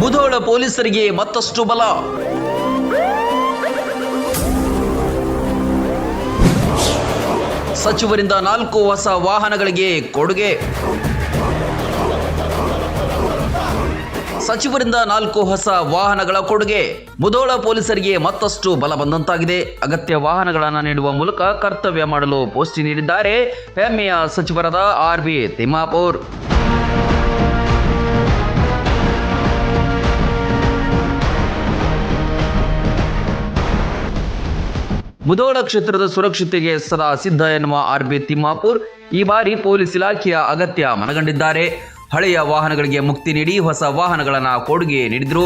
ಮುಧೋಳ ಪೊಲೀಸರಿಗೆ ಮತ್ತಷ್ಟು ಬಲ. ಸಚಿವರಿಂದ ನಾಲ್ಕು ಹೊಸ ವಾಹನಗಳಿಗೆ ಕೊಡುಗೆ. ಸಚಿವರಿಂದ ನಾಲ್ಕು ಹೊಸ ವಾಹನಗಳ ಕೊಡುಗೆ. ಮುಧೋಳ ಪೊಲೀಸರಿಗೆ ಮತ್ತಷ್ಟು ಬಲ ಬಂದಂತಾಗಿದೆ. ಅಗತ್ಯ ವಾಹನಗಳನ್ನು ನೀಡುವ ಮೂಲಕ ಕರ್ತವ್ಯ ಮಾಡಲು ಪೋಸ್ಟಿ ನೀಡಿದ್ದಾರೆ. ಹೆಮ್ಮೆಯ ಸಚಿವರಾದ ಆರ್ ಬಿ ತಿಮ್ಮಾಪುರ್. ಮುಧೋಳ ಕ್ಷೇತ್ರದ ಸುರಕ್ಷತೆಗೆ ಸದಾ ಸಿದ್ಧ ಎನ್ನುವ ಆರ್ ಬಿ ತಿಮ್ಮಾಪುರ್ ಈ ಬಾರಿ ಪೊಲೀಸ್ ಇಲಾಖೆಯ ಅಗತ್ಯ ಮನಗಂಡಿದ್ದಾರೆ. ಹಳೆಯ ವಾಹನಗಳಿಗೆ ಮುಕ್ತಿ ನೀಡಿ ಹೊಸ ವಾಹನಗಳನ್ನು ಕೊಡುಗೆ ನೀಡಿದರು.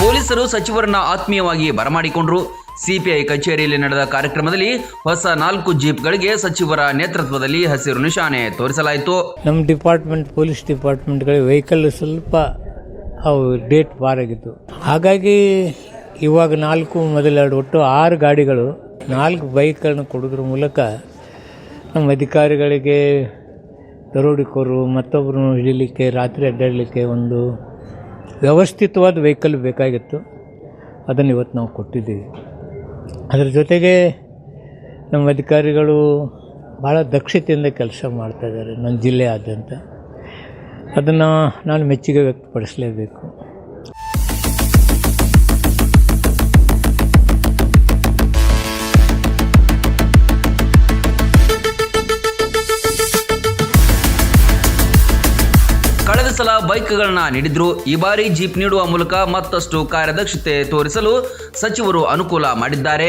ಪೊಲೀಸರು ಸಚಿವರನ್ನ ಆತ್ಮೀಯವಾಗಿ ಬರಮಾಡಿಕೊಂಡರು. ಸಿಪಿಐ ಕಚೇರಿಯಲ್ಲಿ ನಡೆದ ಕಾರ್ಯಕ್ರಮದಲ್ಲಿ ಹೊಸ ನಾಲ್ಕು ಜೀಪ್ಗಳಿಗೆ ಸಚಿವರ ನೇತೃತ್ವದಲ್ಲಿ ಹಸಿರು ನಿಶಾನೆ ತೋರಿಸಲಾಯಿತು. ನಮ್ಮ ಡಿಪಾರ್ಟ್ಮೆಂಟ್, ಪೊಲೀಸ್ ಡಿಪಾರ್ಟ್ಮೆಂಟ್ಗಳಿಗೆ ವೆಹಿಕಲ್ ಸ್ವಲ್ಪ ಅವು ಡೇಟ್ ಬಾರಾಗಿತ್ತು ಹಾಗಾಗಿ ಇವಾಗ ನಾಲ್ಕು ಮೊದಲೆರಡು ಒಟ್ಟು ಆರು ಗಾಡಿಗಳು ನಾಲ್ಕು ಬೈಕ್ಗಳನ್ನು ಕೊಡೋದ್ರ ಮೂಲಕ ನಮ್ಮ ಅಧಿಕಾರಿಗಳಿಗೆ ದರೋಡಿಕೋರು ಮತ್ತೊಬ್ಬರು ಹಿಡಿಲಿಕ್ಕೆ ರಾತ್ರಿ ಅಡ್ಡಾಡಲಿಕ್ಕೆ ಒಂದು ವ್ಯವಸ್ಥಿತವಾದ ವೆಹಿಕಲ್ ಬೇಕಾಗಿತ್ತು. ಅದನ್ನು ಇವತ್ತು ನಾವು ಕೊಟ್ಟಿದ್ದೀವಿ. ಅದರ ಜೊತೆಗೆ ನಮ್ಮ ಅಧಿಕಾರಿಗಳು ಭಾಳ ದಕ್ಷತೆಯಿಂದ ಕೆಲಸ ಮಾಡ್ತಾಯಿದ್ದಾರೆ ನನ್ನ ಜಿಲ್ಲೆಯಾದ್ಯಂತ. ಅದನ್ನು ನಾನು ಮೆಚ್ಚುಗೆ ವ್ಯಕ್ತಪಡಿಸಲೇಬೇಕು. ಸಲ ಬೈಕ್ಗಳನ್ನ ನೀಡಿದ್ರು. ಈ ಬಾರಿ ಜೀಪ್ ನೀಡುವ ಮೂಲಕ ಮತ್ತಷ್ಟು ಕಾರ್ಯದಕ್ಷತೆ ತೋರಿಸಲು ಸಚಿವರು ಅನುಕೂಲ ಮಾಡಿದ್ದಾರೆ.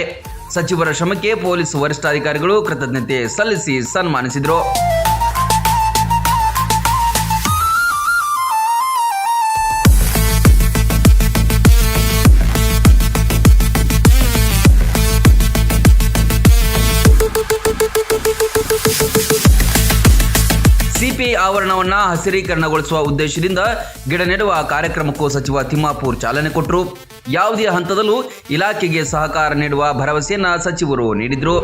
ಸಚಿವರ ಶ್ರಮಕ್ಕೆ ಪೊಲೀಸ್ ವರಿಷ್ಠಾಧಿಕಾರಿಗಳು ಕೃತಜ್ಞತೆ ಸಲ್ಲಿಸಿ ಸನ್ಮಾನಿಸಿದರು. ಸಿಪಿಐ ಆವರಣವನ್ನ ಹಸಿರೀಕರಣಗೊಳಿಸುವ ಉದ್ದೇಶದಿಂದ ಗಿಡ ನೆಡುವ ಕಾರ್ಯಕ್ರಮಕ್ಕೂ ಸಚಿವ ತಿಮ್ಮಾಪೂರ್ ಚಾಲನೆ ಕೊಟ್ಟರು ಯಾವುದೇ ಹಂತದಲ್ಲೂ ಇಲಾಖೆಗೆ ಸಹಕಾರ ನೀಡುವ ಭರವಸೆಯನ್ನ ಸಚಿವರು ನೀಡಿದರು.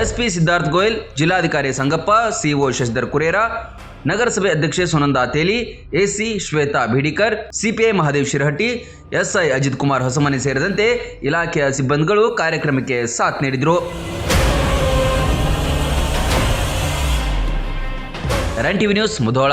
ಎಸ್ಪಿ ಸಿದ್ಧಾರ್ಥ್ ಗೋಯಲ್, ಜಿಲ್ಲಾಧಿಕಾರಿ ಸಂಗಪ್ಪ, ಸಿಒ ಶಶಿಧರ್ ಕುರೇರ ನಗರಸಭೆ ಅಧ್ಯಕ್ಷೆ Sunanda Teli AC Shweta Bhidikar, CPI Mahadev Shirahatti, SI Ajit Kumar Hosamane ಸೇರಿದಂತೆ ಇಲಾಖೆಯ ಸಿಬ್ಬಂದಿಗಳು ಕಾರ್ಯಕ್ರಮಕ್ಕೆ ಸಾಥ್ ನೀಡಿದರು. Run TV news Mudhol.